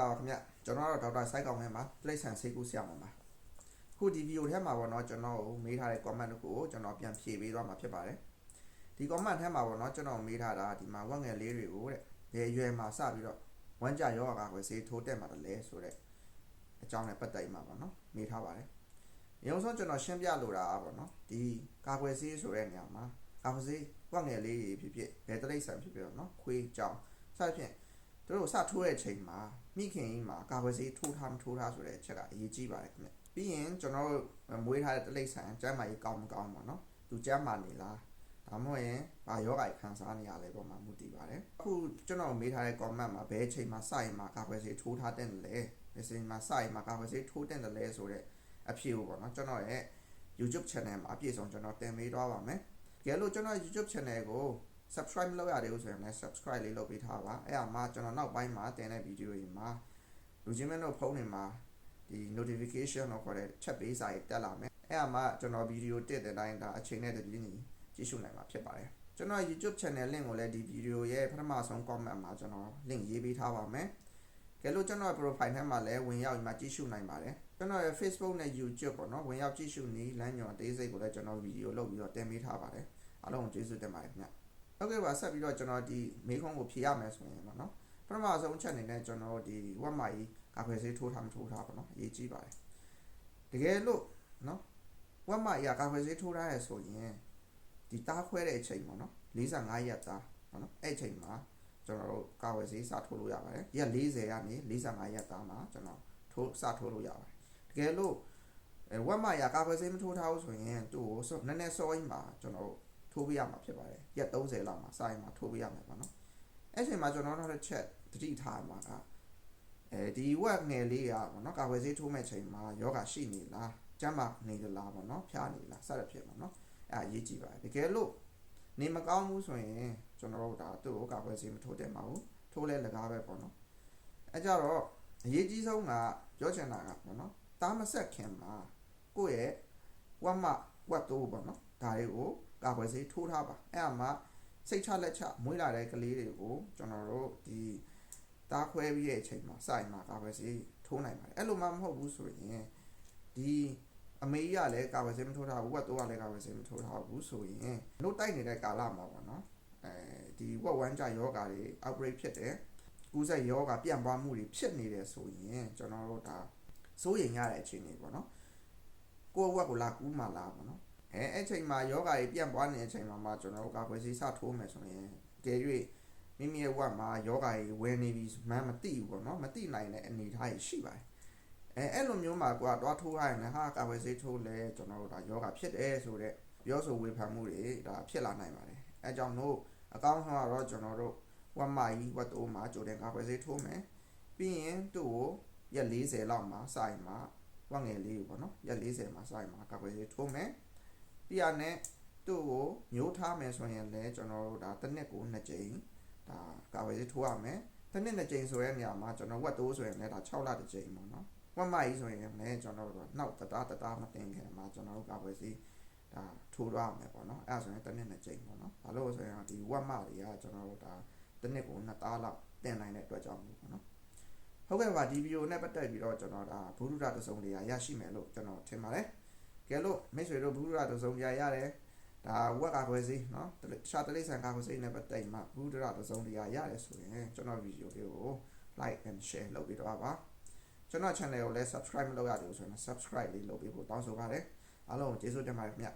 လာပါခင်ဗျကျွန်တော်ကတော့ဒေါက်တာစိုက်ကောင်ထဲမှာတိရစ္ဆာန်ဆေးကုဆရာမှာပါခုဒီဗီဒီယိုထဲမှာပေါ့နော်ကျွန်တော်ကိုမေးထားတဲ့ comment တစ်ခုကိုကျွန်တော်ပြန်ဖြေပေးသွားမှာဖြစ်ပါတယ်ဒီ comment ထဲမှာပေါ့နော်ကျွန်တော်မေးထားတာဒီမှာဝက်ငယ်လေးတွေကိုတဲ့ဘယ်ရွယ်မှာစပြီးတော့ဝမ်းကြရောဂါကကွယ်ဆေးထိုးတက်မှာတလဲဆိုတဲ့အကြောင်းနဲ့ပတ်သက်မှာပေါ့နော်မေးထားပါတယ်ရုံဆုံးကျွန်တော်ရှင်းပြလိုတာပေါ့နော်ဒီကာကွယ်ဆေးဆိုတဲ့နေရာမှာကာကွယ်ဆေးဝက်ငယ်လေးတွေဖြစ်ဖြစ်ဘယ်တိရစ္ဆာန်ဖြစ်ဖြစ်ပေါ့နော်ခွေးကြောင်စသဖြင့် သူတို့စထိုးတဲ့အချိန်မှာမိခင်ကြီးမှာကာကွယ်ဆေးထိုးထားမထိုးထားဆိုတဲ့အချက်ကအရေးကြီးပါတယ်ခင်ဗျပြီးရင်ကျွန်တော်တို့မွေးထားတဲ့တိရစ္ဆာန်ကျန်းမာရေးကောင်းမကောင်းပါနော်သူကျန်းမာနေလားဒါမှမဟုတ်ရင်ဘာယောဂိုင်ခံစားနေရလဲပုံမှာမူတည်ပါတယ်အခုကျွန်တော်မေးထားတဲ့ comment မှာဘယ်အချိန်မှာစရင်မှာကာကွယ်ဆေးထိုးထားတဲ့လဲဘယ်အချိန်မှာစရင်မှာကာကွယ်ဆေးထိုးတဲ့လဲဆိုတဲ့အဖြစ်ကိုပေါ့နော်ကျွန်တော်ရဲ့ YouTube channel မှာအပြည့်စုံကျွန်တော်တင်ပေးသွားပါမယ်ကြည့်လို့ကျွန်တော် YouTube channel ကို subscribe မလုပ်ရသေးဘူးဆိုရင်လည်း subscribe လေးလုပ်ပေးထားပါအဲ့ဒါမှကျွန်တော်နောက်ပိုင်းမှာတင်တဲ့ဗီဒီယိုတွေမှာလူချင်းမင်းတို့ဖုန်းတွေမှာဒီ notification တော့ခေါ်တဲ့ချက်ပေးစာတွေတက်လာမယ်အဲ့ဒါမှကျွန်တော်ဗီဒီယိုတက်တဲ့တိုင်းဒါအချိန်နဲ့တပြေးညီကြည့်ရှုနိုင်မှာဖြစ်ပါတယ်ကျွန်တော် YouTube channel link ကိုလည်းဒီဗီဒီယိုရဲ့ပထမဆုံး comment မှာကျွန်တော် link ရေးပေးထားပါမယ်ကဲလို့ကျွန်တော် profile ထဲမှာလည်းဝင်ရောက်ပြီးမှကြည့်ရှုနိုင်ပါတယ်ကျွန်တော်ရဲ့ Facebook နဲ့ YouTube ပေါ့နော်ဝင်ရောက်ကြည့်ရှုနေလမ်းညွှန်အသေးစိတ်ကိုလည်းကျွန်တော်ဗီဒီယိုလုပ်ပြီးတော့တင်ပေးထားပါတယ်အားလုံးကိုကျေးဇူးတင်ပါတယ်ခင်ဗျ ဟုတ်ကဲ့ပါဆက်ပြီးတော့ကျွန်တော်ဒီမေးခွန်းကိုဖြေရမယ်ဆိုရင်ပေါ့နော်ပထမဆုံးချက်အနေနဲ့ကျွန်တော်ဒီဝက်မာကြီးကာခွေဆေးထိုးထားမထိုးထားပေါ့နော်အရေးကြီးပါတယ်တကယ်လို့နော်ဝက်မာကြီးကာခွေဆေးထိုးထားရဆိုရင်ဒီတားခွဲတဲ့အချိန်ပေါ့နော်45ရက်သားပေါ့နော်အဲ့အချိန်မှာကျွန်တော်တို့ကာဝယ်ဆေးစထိုးလို့ရပါတယ်ရက်40ကနေ45ရက်သားမှာကျွန်တော်ထိုးစထိုးလို့ရပါတယ်တကယ်လို့အဲဝက်မာကြီးကာခွေဆေးမထိုးထားဘူးဆိုရင်သူ့ကိုနည်းနည်းစောရင်မှာကျွန်တော်တို့ ထိုးပေးရမှာဖြစ်ပါတယ်ရက်30လောက်မှာစာရင်မှာထိုးပေးရမယ်ပေါ့နော်အဲ့ချိန်မှာကျွန်တော်တို့တစ်ချက်တတိထားမှာကအဲဒီဝက်ငယ်လေးကပေါ့နော်ကာဝယ်ဆေးထိုးမဲ့ချိန်မှာယောဂရှိနေလားကျန်းမာနေသလားပေါ့နော်ဖျားနေလားစသဖြင့်ပေါ့နော်အဲ့အရေးကြီးပါတယ်တကယ်လို့နေမကောင်းဘူးဆိုရင်ကျွန်တော်တို့ဒါသူ့ကိုကာဝယ်ဆေးမထိုးတဲ့မှာဘူးထိုးလဲလကားပဲပေါ့နော်အဲ့ကြတော့အရေးကြီးဆုံးကပြောချင်တာကပေါ့နော်တားမဆက်ခင်မှာကိုယ့်ရဲ့ဝက်မဝက်တိုးပေါ့နော်ဒါတွေကို ကာကွယ်ဆေးထိုးထားပါအဲ့အမှစိတ်ချလက်ချမွေးလာတဲ့ကလေးတွေကိုကျွန်တော်တို့ဒီတားခွဲပြီးတဲ့အချိန်မှာစိုက်မှာကာကွယ်ဆေးထိုးနိုင်ပါတယ်အဲ့လိုမှမဟုတ်ဘူးဆိုရင်ဒီအမေကြီးကလည်းကာကွယ်ဆေးမထိုးထားဘူးဝက်တိုးကလည်းကာကွယ်ဆေးမထိုးထားဘူးဆိုရင်လို့တိုက်နေတဲ့ကာလမှာပေါ့နော်အဲဒီဝက်ဝမ်းကြယောဂါတွေ outbreak ဖြစ်တယ်ကူးစက်ယောဂါပြန့်ပွားမှုတွေဖြစ်နေတယ်ဆိုရင်ကျွန်တော်တို့ဒါစိုးရိမ်ရတဲ့အခြေအနေပေါ့နော်ကိုယ့်ဝက်ကိုလာကူးမှလာပေါ့နော် အဲအဲ့ချိန်မှာယောဂါတွေပြန့်ပွားနေတဲ့အချိန်မှာမှကျွန်တော်တို့ကာကွယ်ဆေးစထိုးမယ်ဆိုရင်ကြဲ၍မိမိရဲ့ဝက်မှာယောဂါတွေဝင်နေပြီမှန်းမသိဘူးပေါ့နော်မသိနိုင်တဲ့အနေအထားကြီးရှိပါတယ်အဲအဲ့လိုမျိုးမှာကိုကတွားထိုးရရင်လည်းဟာကာကွယ်ဆေးထိုးလဲကျွန်တော်တို့ဒါယောဂါဖြစ်တယ်ဆိုတော့ပြောဆိုဝေဖန်မှုတွေဒါဖြစ်လာနိုင်ပါတယ်အဲကြောင့်မို့အကောင့်ဆုံးကတော့ကျွန်တော်တို့ဝက်မကြီးဝက်တိုးမှာကြိုတင်ကာကွယ်ဆေးထိုးမယ်ပြီးရင်သူ့ကိုရက်40လောက်မှာစိုက်မှာဝက်ငယ်လေးကိုပေါ့နော်ရက်40မှာစိုက်မှာကာကွယ်ဆေးထိုးမယ် ပြရနဲ့သူ့ကိုမျိုးထားမယ်ဆိုရင်လည်းကျွန်တော်တို့ဒါတစ်နှစ်ကို2ကြိမ်ဒါကာဝယ်ဆေးထိုးရမယ်တစ်နှစ်2ကြိမ်ဆိုတဲ့နေရာမှာကျွန်တော်ဝက်တိုးဆိုရင်လည်းဒါ6လတစ်ကြိမ်ပေါ့နော်ဝက်မကြီးဆိုရင်လည်းကျွန်တော်တို့နောက်တတားတတားမတင်ခင်မှာကျွန်တော်တို့ကာဝယ်ဆေးဒါထိုးရမယ်ပေါ့နော်အဲ့ဒါဆိုရင်တစ်နှစ်2ကြိမ်ပေါ့နော်ဘာလို့ဆိုရင်ဒီဝက်မတွေကကျွန်တော်တို့ဒါတစ်နှစ်ကို2တားလောက်တင်နိုင်တဲ့အတွက်ကြောင့်ပေါ့နော်ဟုတ်ကဲ့ပါဒီဗီဒီယိုနဲ့ပတ်သက်ပြီးတော့ကျွန်တော်ဒါဘုရုဒ္ဓတစုံတွေကရရှိမယ်လို့ကျွန်တော်ထင်ပါတယ် ကဲလို့မိတ်ဆွေတို့ဘုရားတစုံပြရတယ်ဒါဝက်ကခွဲစီเนาะတခြားတလိဆန်ကခွဲစီနဲ့ပတ်သက်မှာဘုရားတစုံပြရတယ်ဆိုရင်ကျွန်တော်ဗီဒီယိုလေးကို like and share လုပ်ပြီးတော့ပါကျွန်တော် channel ကိုလည်း subscribe မလုပ်ရသေးဘူးဆိုရင် subscribe လေးလုပ်ပြီးဖို့တောင်းဆိုပါတယ်အားလုံးကျေးဇူးတင်ပါတယ်ခင်ဗျ